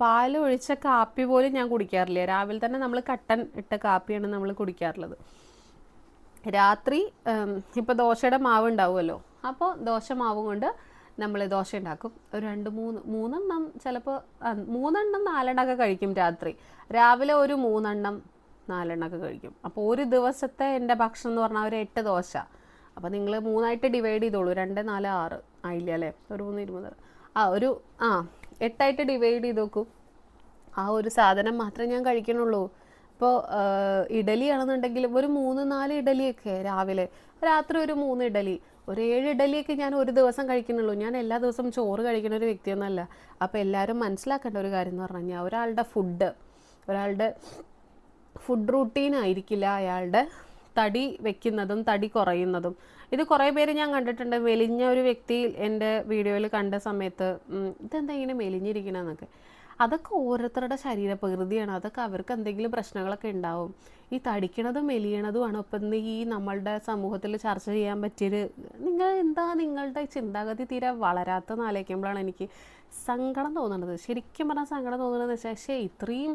പാൽ ഒഴിച്ച കാപ്പി പോലും ഞാൻ കുടിക്കാറില്ല. രാവിലെ തന്നെ നമ്മൾ കട്ടൻ ഇട്ട കാപ്പിയാണ് നമ്മൾ കുടിക്കാറുള്ളത്. രാത്രി ഇപ്പോൾ ദോശയുടെ മാവ് ഉണ്ടാവുമല്ലോ. അപ്പോൾ ദോശ മാവ് കൊണ്ട് നമ്മൾ ദോശ ഉണ്ടാക്കും. ഒരു രണ്ട് മൂന്ന് മൂന്നെണ്ണം ചിലപ്പോൾ മൂന്നെണ്ണം നാലെണ്ണമൊക്കെ കഴിക്കും രാത്രി. രാവിലെ ഒരു മൂന്നെണ്ണം നാലെണ്ണമൊക്കെ കഴിക്കും. അപ്പോൾ ഒരു ദിവസത്തെ എന്റെ ഭക്ഷണം എന്ന് പറഞ്ഞാൽ ഒരു എട്ട് ദോശ. അപ്പോൾ നിങ്ങൾ മൂന്നായിട്ട് ഡിവൈഡ് ചെയ്തോളൂ. രണ്ട് നാല് ആറ്. ആയില്ല അല്ലേ ഒരു മൂന്ന് ഇരുപത് ആ ഒരു ആ എട്ടായിട്ട് ഡിവൈഡ് ചെയ്ത് നോക്കൂ. ആ ഒരു സാധനം മാത്രമേ ഞാൻ കഴിക്കണുള്ളൂ. ഇപ്പോൾ ഇഡലി ആണെന്നുണ്ടെങ്കിൽ ഒരു മൂന്ന് നാല് ഇഡലിയൊക്കെ രാവിലെ. രാത്രി ഒരു മൂന്ന് ഇഡലി. ഒരു ഏഴ് ഇഡലിയൊക്കെ ഞാൻ ഒരു ദിവസം കഴിക്കുന്നുള്ളൂ ഞാൻ എല്ലാ ദിവസവും ചോറ് കഴിക്കുന്ന ഒരു വ്യക്തിയൊന്നുമല്ല അപ്പോൾ എല്ലാവരും മനസ്സിലാക്കേണ്ട ഒരു കാര്യം എന്ന് പറഞ്ഞു കഴിഞ്ഞാൽ ഒരാളുടെ ഫുഡ് ഒരാളുടെ ഫുഡ് റൂട്ടീൻ ആയിരിക്കില്ല. അയാളുടെ തടി വെക്കുന്നതും തടി കുറയുന്നതും. ഇത് കുറേ പേര് ഞാൻ കണ്ടിട്ടുണ്ട്. മെലിഞ്ഞ ഒരു വ്യക്തി എന്റെ വീഡിയോയിൽ കണ്ട സമയത്ത് ഇതെന്താ ഇങ്ങനെ മെലിഞ്ഞിരിക്കണമെന്നൊക്കെ അതൊക്കെ ഓരോരുത്തരുടെ ശരീരപ്രകൃതിയാണ്. അതൊക്കെ അവർക്ക് എന്തെങ്കിലും പ്രശ്നങ്ങളൊക്കെ ഉണ്ടാവും. ഈ തടിക്കണതും മെലിയണതുമാണ്. ഇപ്പം ഈ നമ്മളുടെ സമൂഹത്തിൽ ചർച്ച ചെയ്യാൻ പറ്റിയൊരു നിങ്ങൾ എന്താ നിങ്ങളുടെ ചിന്താഗതി തീരെ വളരാത്ത ആലോചിക്കുമ്പോഴാണ് എനിക്ക് സങ്കടം തോന്നുന്നത്. ശരിക്കും പറഞ്ഞാൽ സങ്കടം തോന്നുന്നത് വെച്ചാൽ പക്ഷേ ഇത്രയും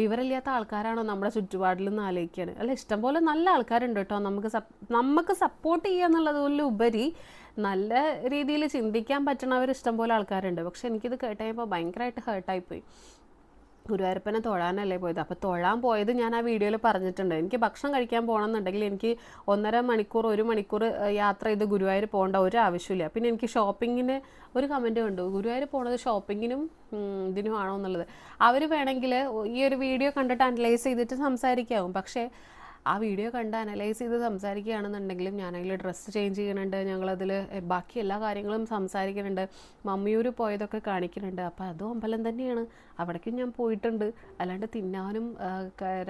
വിവരമില്ലാത്ത ആൾക്കാരാണോ നമ്മുടെ ചുറ്റുപാടിൽ നിന്ന് ആലോചിക്കുകയാണ് അല്ല ഇഷ്ടംപോലെ നല്ല ആൾക്കാരുണ്ട് കേട്ടോ. നമുക്ക് നമുക്ക് സപ്പോർട്ട് ചെയ്യുക എന്നുള്ളതിൽ ഉപരി നല്ല രീതിയിൽ ചിന്തിക്കാൻ പറ്റണവർ ഇഷ്ടംപോലെ ആൾക്കാരുണ്ട്. പക്ഷെ എനിക്കിത് കേട്ടപ്പോൾ ഭയങ്കരമായിട്ട് ഹേർട്ടായിപ്പോയി ഗുരുവായൂരപ്പനെ തൊഴാനല്ലേ പോയത്? അപ്പോൾ തൊഴാൻ പോയത് ഞാൻ ആ വീഡിയോയിൽ പറഞ്ഞിട്ടുണ്ട്. എനിക്ക് ഭക്ഷണം കഴിക്കാൻ പോകണമെന്നുണ്ടെങ്കിൽ എനിക്ക് ഒന്നര മണിക്കൂർ ഒരു മണിക്കൂർ യാത്ര ചെയ്ത് ഗുരുവായൂർ പോകേണ്ട ഒരു ആവശ്യമില്ല. പിന്നെ എനിക്ക് ഷോപ്പിങ്ങിന് ഒരു കമന്റ് കണ്ടു. ഗുരുവായൂർ പോണത് ഷോപ്പിങ്ങിനും ഇതിനും ആണോ എന്നുള്ളത്. അവർ വേണമെങ്കിൽ ഈ ഒരു വീഡിയോ കണ്ടിട്ട് അനലൈസ് ചെയ്തിട്ട് സംസാരിക്കാവും. പക്ഷേ ആ വീഡിയോ കണ്ട് അനലൈസ് ചെയ്ത് സംസാരിക്കുകയാണെന്നുണ്ടെങ്കിലും ഞാനതിൽ ഡ്രസ്സ് ചേഞ്ച് ചെയ്യുന്നുണ്ട് ഞങ്ങളതിൽ ബാക്കി എല്ലാ കാര്യങ്ങളും സംസാരിക്കുന്നുണ്ട് മമ്മിയൂർ പോയതൊക്കെ കാണിക്കുന്നുണ്ട്. അപ്പോൾ അതും അമ്പലം തന്നെയാണ്. അവിടേക്കും ഞാൻ പോയിട്ടുണ്ട്. അല്ലാണ്ട് തിന്നാനും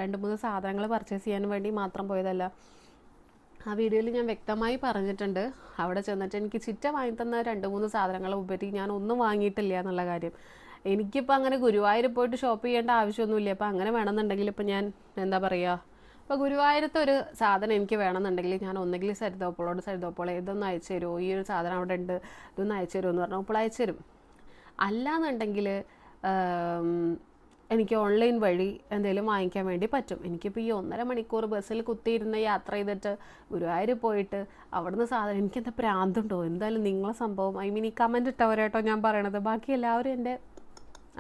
രണ്ട് മൂന്ന് സാധനങ്ങൾ പർച്ചേസ് ചെയ്യാനും വേണ്ടി മാത്രം പോയതല്ല. ആ വീഡിയോയിൽ ഞാൻ വ്യക്തമായി പറഞ്ഞിട്ടുണ്ട്. അവിടെ ചെന്നിട്ട് എനിക്ക് ചിറ്റ വാങ്ങി തന്ന രണ്ട് മൂന്ന് സാധനങ്ങൾ ഉപരി ഞാൻ ഒന്നും വാങ്ങിയിട്ടില്ല എന്നുള്ള കാര്യം. എനിക്കിപ്പോൾ അങ്ങനെ ഗുരുവായൂർ പോയിട്ട് ഷോപ്പ് ചെയ്യേണ്ട ആവശ്യമൊന്നുമില്ല. അപ്പോൾ അങ്ങനെ വേണമെന്നുണ്ടെങ്കിൽ ഇപ്പോൾ ഞാൻ എന്താ പറയുക ഇപ്പോൾ ഗുരുവായൂരത്തെ ഒരു സാധനം എനിക്ക് വേണമെന്നുണ്ടെങ്കിൽ ഞാൻ ഒന്നെങ്കിൽ സരിതോപ്പോളോട് സരിതോപ്പോൾ ഇതൊന്ന് അയച്ചു തരുമോ? ഈ ഒരു സാധനം അവിടെ ഉണ്ട് ഇതൊന്ന് അയച്ചു തരുമോ എന്ന് പറഞ്ഞാൽ അപ്പോൾ അയച്ചു തരും. അല്ലാന്നുണ്ടെങ്കിൽ എനിക്ക് ഓൺലൈൻ വഴി എന്തെങ്കിലും വാങ്ങിക്കാൻ വേണ്ടി പറ്റും. എനിക്കിപ്പോൾ ഈ ഒന്നര മണിക്കൂർ ബസ്സിൽ കുത്തിയിരുന്ന് യാത്ര ചെയ്തിട്ട് ഗുരുവായൂർ പോയിട്ട് അവിടുന്ന് സാധനം എനിക്ക് എനിക്കെന്താ പ്രാന്തുണ്ടോ? എന്തായാലും നിങ്ങളെ സംഭവം ഐ മീൻ ഈ കമന്റ് ഇട്ടവരായിട്ടോ ഞാൻ പറയണത്. ബാക്കി എല്ലാവരും എന്റെ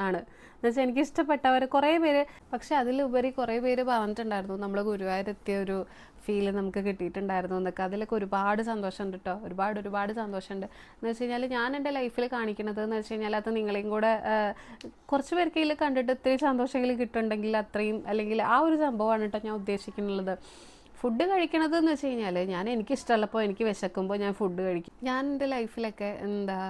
ആണ്. എന്നുവെച്ചാൽ എനിക്ക് ഇഷ്ടപ്പെട്ടവർ കുറേ പേര് പക്ഷെ അതിലുപരി കുറേ പേര് പറഞ്ഞിട്ടുണ്ടായിരുന്നു നമ്മൾ ഗുരുവായൂരെത്തിയ ഒരു ഫീൽ നമുക്ക് കിട്ടിയിട്ടുണ്ടായിരുന്നു എന്നൊക്കെ. അതിലൊക്കെ ഒരുപാട് സന്തോഷമുണ്ട് കേട്ടോ ഒരുപാട് ഒരുപാട് സന്തോഷമുണ്ട്. എന്ന് വെച്ച് കഴിഞ്ഞാൽ ഞാൻ എന്റെ ലൈഫിൽ കാണിക്കുന്നത് എന്ന് വെച്ച് കഴിഞ്ഞാൽ അത് നിങ്ങളെയും കൂടെ കുറച്ച് പേർക്കെങ്കിലും കണ്ടിട്ട് ഇത്രയും സന്തോഷമെങ്കിലും കിട്ടുന്നുണ്ടെങ്കിൽ അത്രയും അല്ലെങ്കിൽ ആ ഒരു സംഭവമാണ് കേട്ടോ ഞാൻ ഉദ്ദേശിക്കുന്നുള്ളത്. ഫുഡ് കഴിക്കണത് എന്ന് വെച്ച് കഴിഞ്ഞാൽ ഞാൻ എനിക്കിഷ്ടമുള്ളപ്പോൾ എനിക്ക് വിശക്കുമ്പോൾ ഞാൻ ഫുഡ് കഴിക്കും. ഞാൻ എന്റെ ലൈഫിലൊക്കെ എന്താ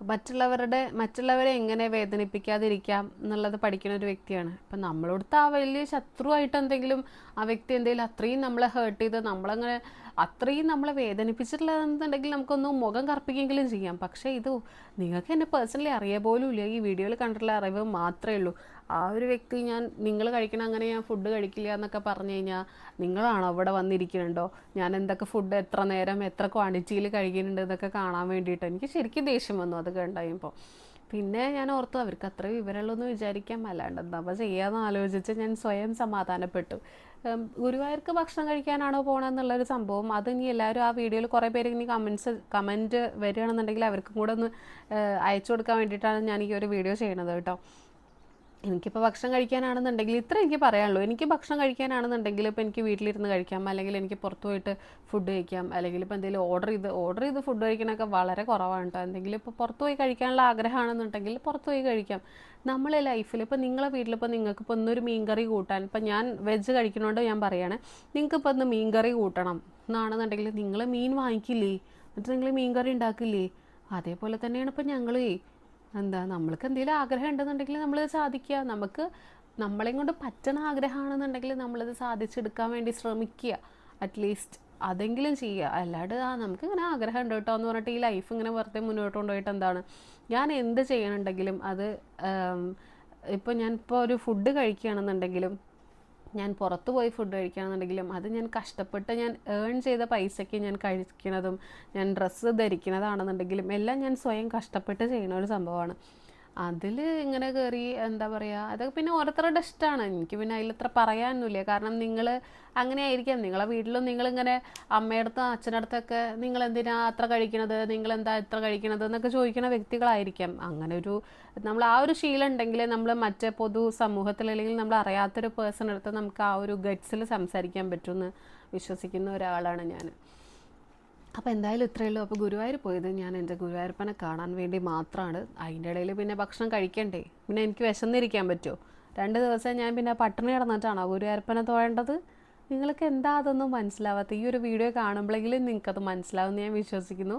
മറ്റുള്ളവരുടെ മറ്റുള്ളവരെ എങ്ങനെ വേദനിപ്പിക്കാതിരിക്കാം എന്നുള്ളത് പഠിക്കുന്ന ഒരു വ്യക്തിയാണ്. അപ്പം നമ്മളോടുത്ത് ആ വലിയ ശത്രുവായിട്ട് എന്തെങ്കിലും ആ വ്യക്തി എന്തെങ്കിലും അത്രയും നമ്മളെ ഹേർട്ട് ചെയ്ത് നമ്മളങ്ങനെ അത്രയും നമ്മളെ വേദനിപ്പിച്ചിട്ടുള്ളതെന്നുണ്ടെങ്കിൽ നമുക്കൊന്ന് മുഖം കറുപ്പിക്കെങ്കിലും ചെയ്യാം. പക്ഷേ ഇത് നിങ്ങൾക്ക് എന്നെ പേഴ്സണലി അറിയ പോലും ഇല്ല. ഈ വീഡിയോയിൽ കണ്ടിട്ടുള്ള അറിവ് മാത്രമേ ഉള്ളൂ. ആ ഒരു വ്യക്തി ഞാൻ നിങ്ങൾ കഴിക്കണം അങ്ങനെ ഞാൻ ഫുഡ് കഴിക്കില്ല എന്നൊക്കെ പറഞ്ഞു കഴിഞ്ഞാൽ നിങ്ങളാണോ അവിടെ വന്നിരിക്കുന്നുണ്ടോ ഞാൻ എന്തൊക്കെ ഫുഡ് എത്ര നേരം എത്ര ക്വാണ്ടിറ്റിയിൽ കഴിക്കുന്നുണ്ട് എന്നൊക്കെ കാണാൻ വേണ്ടിയിട്ട്. എനിക്ക് ശരിക്കും ദേഷ്യം വന്നു അത് കണ്ടപ്പോൾ പിന്നെ ഞാൻ ഓർത്തു അവർക്ക് അത്ര വിവരമുള്ളൂ വിചാരിക്കാം. അല്ലാണ്ട് എന്താ ചെയ്യാന്ന് ആലോചിച്ച് ഞാൻ സ്വയം സമാധാനപ്പെട്ടു. ഗുരുവായൂർക്ക് ഭക്ഷണം കഴിക്കാനാണോ പോകണമെന്നുള്ളൊരു സംഭവം. അത് ഇനി എല്ലാവരും ആ വീഡിയോയിൽ കുറേ പേര് ഇനി കമൻസ് കമന്റ് വരികയാണെന്നുണ്ടെങ്കിൽ അവർക്കും കൂടെ ഒന്ന് അയച്ചു കൊടുക്കാൻ വേണ്ടിയിട്ടാണ് ഞാൻ ഈ ഒരു വീഡിയോ ചെയ്യണത് കേട്ടോ. എനിക്കിപ്പോൾ ഭക്ഷണം കഴിക്കാനാണെന്നുണ്ടെങ്കിൽ ഇത്ര എനിക്ക് പറയാനുള്ളൂ. എനിക്ക് ഭക്ഷണം കഴിക്കാനാണെന്നുണ്ടെങ്കിൽ ഇപ്പോൾ എനിക്ക് വീട്ടിലിരുന്ന് കഴിക്കാം അല്ലെങ്കിൽ എനിക്ക് പുറത്തു പോയിട്ട് ഫുഡ് കഴിക്കാം അല്ലെങ്കിൽ ഇപ്പോൾ എന്തെങ്കിലും ഓർഡർ ചെയ്ത് ഓർഡർ ചെയ്ത് ഫുഡ് കഴിക്കണമൊക്കെ വളരെ കുറവാണ് കേട്ടോ എന്തെങ്കിലും ഇപ്പോൾ പുറത്തു പോയി കഴിക്കാനുള്ള ആഗ്രഹമാണെന്നുണ്ടെങ്കിൽ പുറത്ത് പോയി കഴിക്കാം. നമ്മളെ ലൈഫിൽ ഇപ്പോൾ നിങ്ങളെ വീട്ടിലിപ്പോൾ നിങ്ങൾക്ക് ഇപ്പോൾ ഒന്നൊരു മീൻകറി കൂട്ടാൻ ഇപ്പം ഞാൻ വെജ് കഴിക്കണോണ്ട് ഞാൻ പറയുകയാണ് നിങ്ങൾക്ക് ഇപ്പോൾ ഒന്ന് മീൻകറി കൂട്ടണം എന്നാണെന്നുണ്ടെങ്കിൽ നിങ്ങൾ മീൻ വാങ്ങിക്കില്ലേ? എന്നിട്ട് നിങ്ങൾ മീൻകറി ഉണ്ടാക്കില്ലേ? അതേപോലെ തന്നെയാണ് ഇപ്പോൾ ഞങ്ങളേ എന്താ നമ്മൾക്ക് എന്തെങ്കിലും ആഗ്രഹം ഉണ്ടെന്നുണ്ടെങ്കിൽ നമ്മളത് സാധിക്കുക. നമുക്ക് നമ്മളെയും കൊണ്ട് പറ്റണ ആഗ്രഹമാണെന്നുണ്ടെങ്കിൽ നമ്മളത് സാധിച്ചെടുക്കാൻ വേണ്ടി ശ്രമിക്കുക. അറ്റ്ലീസ്റ്റ് അതെങ്കിലും ചെയ്യുക. അല്ലാണ്ട് ആ നമുക്ക് ഇങ്ങനെ ആഗ്രഹം ഉണ്ട് കേട്ടോ എന്ന് പറഞ്ഞിട്ട് ഈ ലൈഫ് ഇങ്ങനെ വെറുതെ മുന്നോട്ട് കൊണ്ടുപോയിട്ട് എന്താണ്? ഞാൻ എന്ത് ചെയ്യണമെങ്കിലും അത് ഇപ്പോൾ ഞാനിപ്പോൾ ഒരു ഫുഡ് കഴിക്കുകയാണെന്നുണ്ടെങ്കിലും ഞാൻ പുറത്ത് പോയി ഫുഡ് കഴിക്കുകയാണെന്നുണ്ടെങ്കിലും അത് ഞാൻ കഷ്ടപ്പെട്ട് ഞാൻ ഏൺ ചെയ്ത പൈസയ്ക്ക് ഞാൻ കഴിക്കുന്നതും ഞാൻ ഡ്രസ്സ് ധരിക്കുന്നതാണെന്നുണ്ടെങ്കിലും എല്ലാം ഞാൻ സ്വയം കഷ്ടപ്പെട്ട് ചെയ്യുന്ന ഒരു സംഭവമാണ്. അതിൽ ഇങ്ങനെ കയറി എന്താ പറയുക അതൊക്കെ പിന്നെ ഓരോരുത്തരുടെ ഇഷ്ടമാണ് എനിക്ക് പിന്നെ അതിലത്ര പറയാനൊന്നുമില്ല. കാരണം നിങ്ങൾ അങ്ങനെ ആയിരിക്കാം നിങ്ങളെ വീട്ടിലും നിങ്ങളിങ്ങനെ അമ്മയുടെ അടുത്തും അച്ഛന്റെ അടുത്തൊക്കെ നിങ്ങൾ എന്തിനാ അത്ര കഴിക്കണത്? നിങ്ങൾ എന്താ ഇത്ര കഴിക്കണത്? എന്നൊക്കെ ചോദിക്കുന്ന വ്യക്തികളായിരിക്കാം. അങ്ങനെ ഒരു നമ്മൾ ആ ഒരു ശീലം ഉണ്ടെങ്കിൽ നമ്മൾ മറ്റേ പൊതു സമൂഹത്തിൽ അല്ലെങ്കിൽ നമ്മൾ അറിയാത്തൊരു പേഴ്സൺ അടുത്ത് നമുക്ക് ആ ഒരു ഗട്ട്സിൽ സംസാരിക്കാൻ പറ്റുമെന്ന് വിശ്വസിക്കുന്ന ഒരാളാണ് ഞാൻ അപ്പോൾ എന്തായാലും ഇത്രയേ ഉള്ളൂ. അപ്പോൾ ഗുരുവായൂർ പോയത് ഞാൻ എന്റെ ഗുരുവായൂരപ്പനെ കാണാൻ വേണ്ടി മാത്രമാണ് അതിന്റെ ഇടയിൽ പിന്നെ ഭക്ഷണം കഴിക്കണ്ടേ? പിന്നെ എനിക്ക് വിശന്നിരിക്കാൻ പറ്റുമോ? രണ്ട് ദിവസം ഞാൻ പിന്നെ പട്ടിണി കിടന്നിട്ടാണോ ഗുരുവായൂരപ്പനെ തോഴേണ്ടത്? നിങ്ങൾക്ക് എന്താ അതൊന്നും മനസ്സിലാവാത്ത ഈ ഒരു വീഡിയോ കാണുമ്പോഴെങ്കിലും നിങ്ങൾക്കത് മനസ്സിലാവുമെന്ന് ഞാൻ വിശ്വസിക്കുന്നു.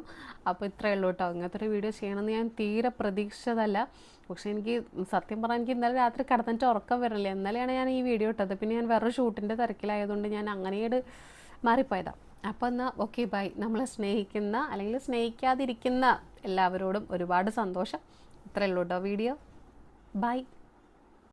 അപ്പോൾ ഇത്രയേ ഉള്ളൂ കേട്ടോ. ഇങ്ങനത്തെ ഒരു വീഡിയോ ചെയ്യണമെന്ന് ഞാൻ തീരെ പ്രതീക്ഷിച്ചതല്ല. പക്ഷേ എനിക്ക് സത്യം പറഞ്ഞാൽ എനിക്ക് ഇന്നലെ രാത്രി കിടന്നിട്ട് ഉറക്കം വരില്ല. ഇന്നലെയാണ് ഞാൻ ഈ വീഡിയോ ഇട്ടത്. പിന്നെ ഞാൻ വേറെ ഷൂട്ടിന്റെ തിരക്കിലായതുകൊണ്ട് ഞാൻ അങ്ങനെയോട് മാറിപ്പോയതാണ് അപ്പോൾ എന്നാൽ ഓക്കെ ബൈ നമ്മളെ സ്നേഹിക്കുന്ന അല്ലെങ്കിൽ സ്നേഹിക്കാതിരിക്കുന്ന എല്ലാവരോടും ഒരുപാട് സന്തോഷം. ഇത്രയേ ഉള്ളൂ കേട്ടോ വീഡിയോ. ബൈ